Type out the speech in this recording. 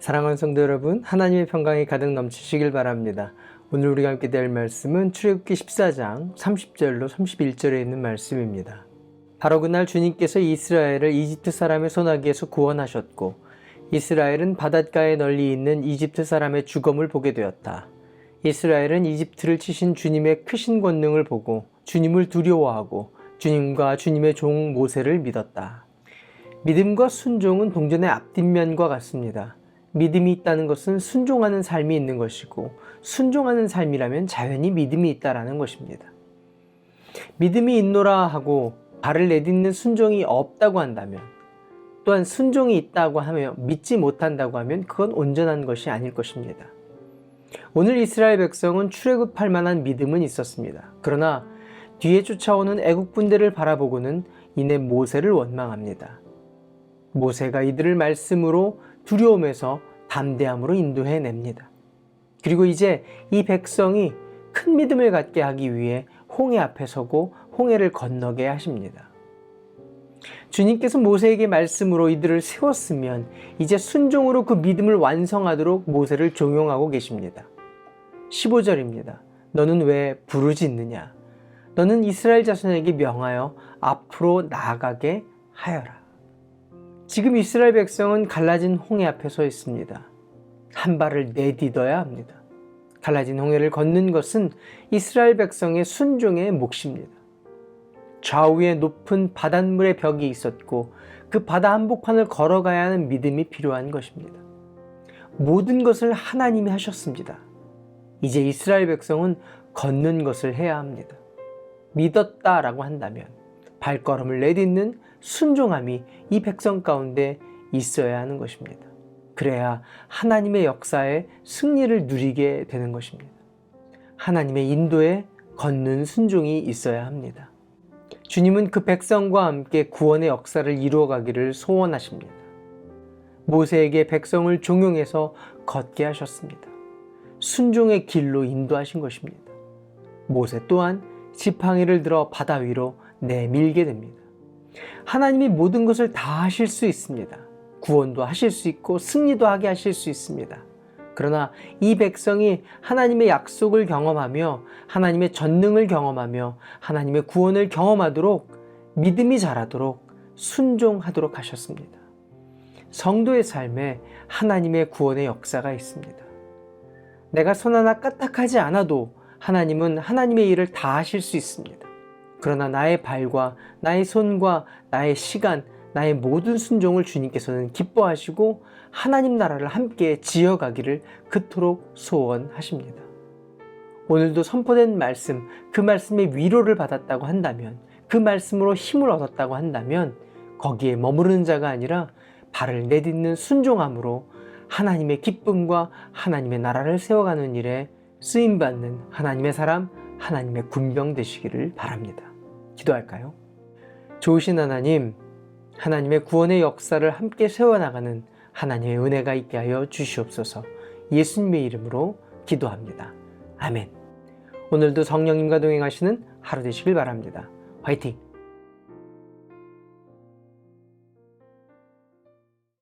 사랑하는 성도 여러분, 하나님의 평강이 가득 넘치시길 바랍니다. 오늘 우리가 함께 될 말씀은 출애굽기 14장 30절로 31절에 있는 말씀입니다. 바로 그날 주님께서 이스라엘을 이집트 사람의 손아귀에서 구원하셨고 이스라엘은 바닷가에 널리 있는 이집트 사람의 죽음을 보게 되었다. 이스라엘은 이집트를 치신 주님의 크신 권능을 보고 주님을 두려워하고 주님과 주님의 종 모세를 믿었다. 믿음과 순종은 동전의 앞뒷면과 같습니다. 믿음이 있다는 것은 순종하는 삶이 있는 것이고 순종하는 삶이라면 자연히 믿음이 있다라는 것입니다. 믿음이 있노라 하고 발을 내딛는 순종이 없다고 한다면 또한 순종이 있다고 하며 믿지 못한다고 하면 그건 온전한 것이 아닐 것입니다. 오늘 이스라엘 백성은 출애굽할 만한 믿음은 있었습니다. 그러나 뒤에 쫓아오는 애국 군대를 바라보고는 이내 모세를 원망합니다. 모세가 이들을 말씀으로 두려움에서 담대함으로 인도해 냅니다. 그리고 이제 이 백성이 큰 믿음을 갖게 하기 위해 홍해 앞에 서고 홍해를 건너게 하십니다. 주님께서 모세에게 말씀으로 이들을 세웠으면 이제 순종으로 그 믿음을 완성하도록 모세를 종용하고 계십니다. 15절입니다. 너는 왜 부르짖느냐? 너는 이스라엘 자손에게 명하여 앞으로 나아가게 하여라. 지금 이스라엘 백성은 갈라진 홍해 앞에 서 있습니다. 한 발을 내딛어야 합니다. 갈라진 홍해를 걷는 것은 이스라엘 백성의 순종의 몫입니다. 좌우에 높은 바닷물의 벽이 있었고 그 바다 한복판을 걸어가야 하는 믿음이 필요한 것입니다. 모든 것을 하나님이 하셨습니다. 이제 이스라엘 백성은 걷는 것을 해야 합니다. 믿었다라고 한다면 발걸음을 내딛는 순종함이 이 백성 가운데 있어야 하는 것입니다. 그래야 하나님의 역사에 승리를 누리게 되는 것입니다. 하나님의 인도에 걷는 순종이 있어야 합니다. 주님은 그 백성과 함께 구원의 역사를 이루어가기를 소원하십니다. 모세에게 백성을 종용해서 걷게 하셨습니다. 순종의 길로 인도하신 것입니다. 모세 또한 지팡이를 들어 바다 위로 내밀게 됩니다. 하나님이 모든 것을 다 하실 수 있습니다. 구원도 하실 수 있고 승리도 하게 하실 수 있습니다. 그러나 이 백성이 하나님의 약속을 경험하며 하나님의 전능을 경험하며 하나님의 구원을 경험하도록 믿음이 자라도록 순종하도록 하셨습니다. 성도의 삶에 하나님의 구원의 역사가 있습니다. 내가 손 하나 까딱하지 않아도 하나님은 하나님의 일을 다 하실 수 있습니다. 그러나 나의 발과 나의 손과 나의 시간, 나의 모든 순종을 주님께서는 기뻐하시고 하나님 나라를 함께 지어가기를 그토록 소원하십니다. 오늘도 선포된 말씀, 그 말씀의 위로를 받았다고 한다면, 그 말씀으로 힘을 얻었다고 한다면, 거기에 머무르는 자가 아니라 발을 내딛는 순종함으로 하나님의 기쁨과 하나님의 나라를 세워가는 일에 쓰임받는 하나님의 사람, 하나님의 군병 되시기를 바랍니다. 기도할까요? 좋으신 하나님, 하나님의 구원의 역사를 함께 세워나가는 하나님의 은혜가 있게 하여 주시옵소서 예수님의 이름으로 기도합니다. 아멘. 오늘도 성령님과 동행하시는 하루 되시길 바랍니다. 화이팅!